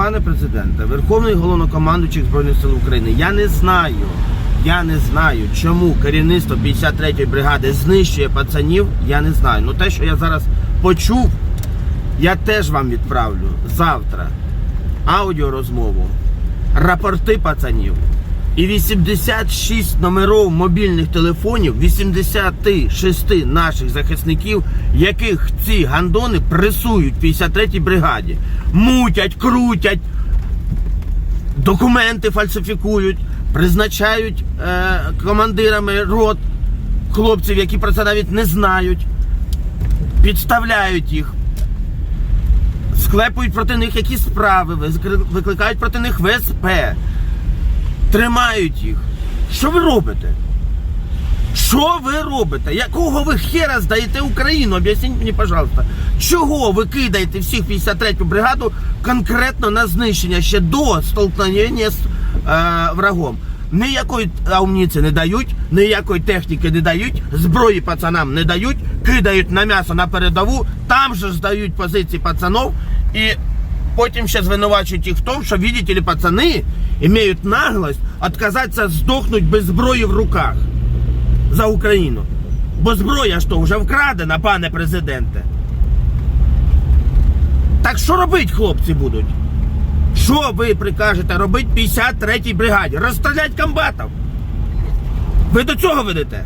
пане президенте, Верховний головнокомандуючий Збройних сил України, я не знаю, я не знаю, чому керівництво 53-ї бригади знищує пацанів. Я не знаю. Ну те, що я зараз почув, я теж вам відправлю завтра аудіорозмову, рапорти пацанів. І 86 номерів мобільних телефонів 86 наших захисників, яких ці гандони пресують в 53-й бригаді, мутять, крутять, документи фальсифікують, призначають е, командирами рот хлопців, які про це навіть не знають, підставляють їх, склепують проти них якісь справи, викликають проти них ВСП, тримають їх. Що ви робите? Що ви робите? Якого ви хера здаєте Україну? Об'ясніть мені, пожалуйста. Чого ви кидаєте всіх 53-ю бригаду конкретно на знищення ще до столкновення з е, врагом? Ніякої амуніції не дають, ніякої техніки не дають, зброї пацанам не дають, кидають на м'ясо на передову, там же здають позиції пацанов і потім ще звинувачують їх в тому, що, видите ли, пацани мають наглость відказатися здохнуть без зброї в руках за Україну. Бо зброя ж то вже вкрадена, пане президенте. Так що робить хлопці будуть? Що ви прикажете робити 53-й бригаді? Розстрілять комбатів. Ви до цього ведете?